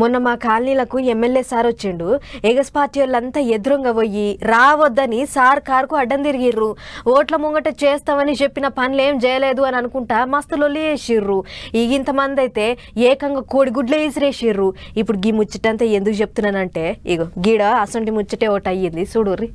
మొన్న మా కాలనీలకు MLA sir వచ్చిండు. ఎగస్ పార్టీ వాళ్ళంతా ఎదురుగా పోయి రావద్దని సార్ కారుకు అడ్డం తిరిగిర్రు. ఓట్ల ముంగట చేస్తామని చెప్పిన పనులు ఏం చేయలేదు అని అనుకుంటా మస్తు లొల్లి వేసిర్రు ఇక ఇంతమంది అయితే ఏకంగా కోడిగుడ్లే విసిరేసిర్రు. ఇప్పుడు గీ ముచ్చటంతా ఎందుకు చెప్తున్నానంటే ఇగో గీడ అసంటి ముచ్చటే ఒకటి అయ్యింది చూడుర్రి.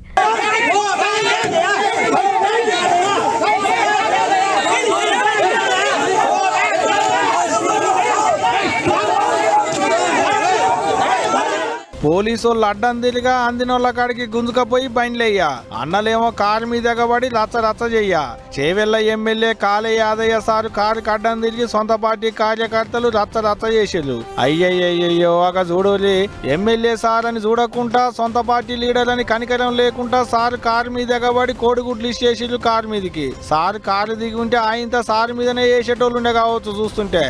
పోలీసు వాళ్ళు అడ్డం తిరిగా అందినోళ్ళ కాడికి గుంజుకపోయి బండ్లయ్యా అన్నలేమో కారు మీద ఎగబడి రచ్చ రచ్చ చెయ్య. చేవెళ్ళ ఎమ్మెల్యే కాలే యాదయ్య సారు కారు అడ్డం తిరిగి సొంత పార్టీ కార్యకర్తలు రచ్చ రచ్చ చేసిర్రు అయ్యయ్యయ్యో ఒక చూడోలి ఎమ్మెల్యే సార్ అని చూడకుండా సొంత పార్టీ లీడర్ అని కనికరం లేకుండా సారు కారు మీద ఎగబడి కోడిగుడ్లు ఇచ్చేసిర్రు కారు మీదకి. సారు కారు దిగి ఉంటే ఆయనతో సారు మీదనే వేసేటోళ్ళు ఉండే కావచ్చు చూస్తుంటే.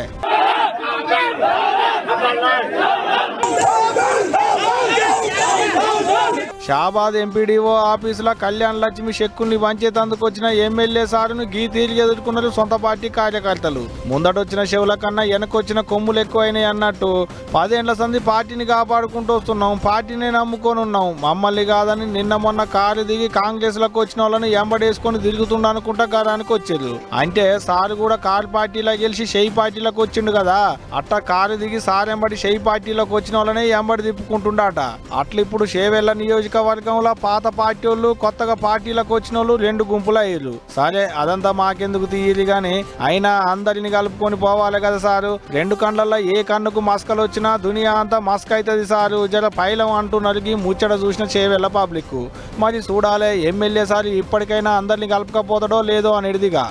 షాబాద్ ఎంపీడీఓ ఆఫీసులో కళ్యాణ్ లక్ష్మి చెక్కుల్ని పంచేతందుకు వచ్చిన ఎమ్మెల్యే సారును గీతీలు ఎదుర్కొన్నారు సొంత పార్టీ కార్యకర్తలు. ముందటొచ్చిన చెవుల కన్నా వెనకొచ్చిన కొమ్ములు ఎక్కువైనాయి అన్నట్టు. పదేండ్ల సంది పార్టీని కాపాడుకుంటూ వస్తున్నాం పార్టీని నమ్ముకొని ఉన్నాం మమ్మల్ని కాదని నిన్న మొన్న కారు దిగి కాంగ్రెస్లకు వచ్చిన వాళ్ళని ఎంబడేసుకొని తిరుగుతుండ అనుకుంటా గారానికి వచ్చారు. అంటే సారు కూడా కారు పార్టీలో గెలిచి షెయి పార్టీలోకి వచ్చిండు కదా. అట్ట కారు దిగి సార్ ఎంబడి షెయి పార్టీలోకి వచ్చిన వాళ్ళనే ఎంబడి తిప్పుకుంటుండట. అట్లా ఇప్పుడు షేవెళ్ళ నియోజకవర్గంలో పాత పార్టీ వాళ్ళు కొత్తగా పార్టీలకు వచ్చిన వాళ్ళు రెండు గుంపులు అయ్యారు. సరే అదంతా మాకెందుకు తీయదు గాని? అయినా అందరిని కలుపుకొని పోవాలి కదా సారు. రెండు కండ్లలో ఏ కన్నుకు మస్కలు వచ్చినా దునియా అంతా మస్క్ అవుతుంది సారు. జర పైలం అంటున్నారు ఈ ముచ్చట చూసిన చేవెళ్ళ పబ్లిక్ మరి చూడాలి ఎమ్మెల్యే సార్ ఇప్పటికైనా అందరిని కలపకపోతాడో లేదో అనేదిగా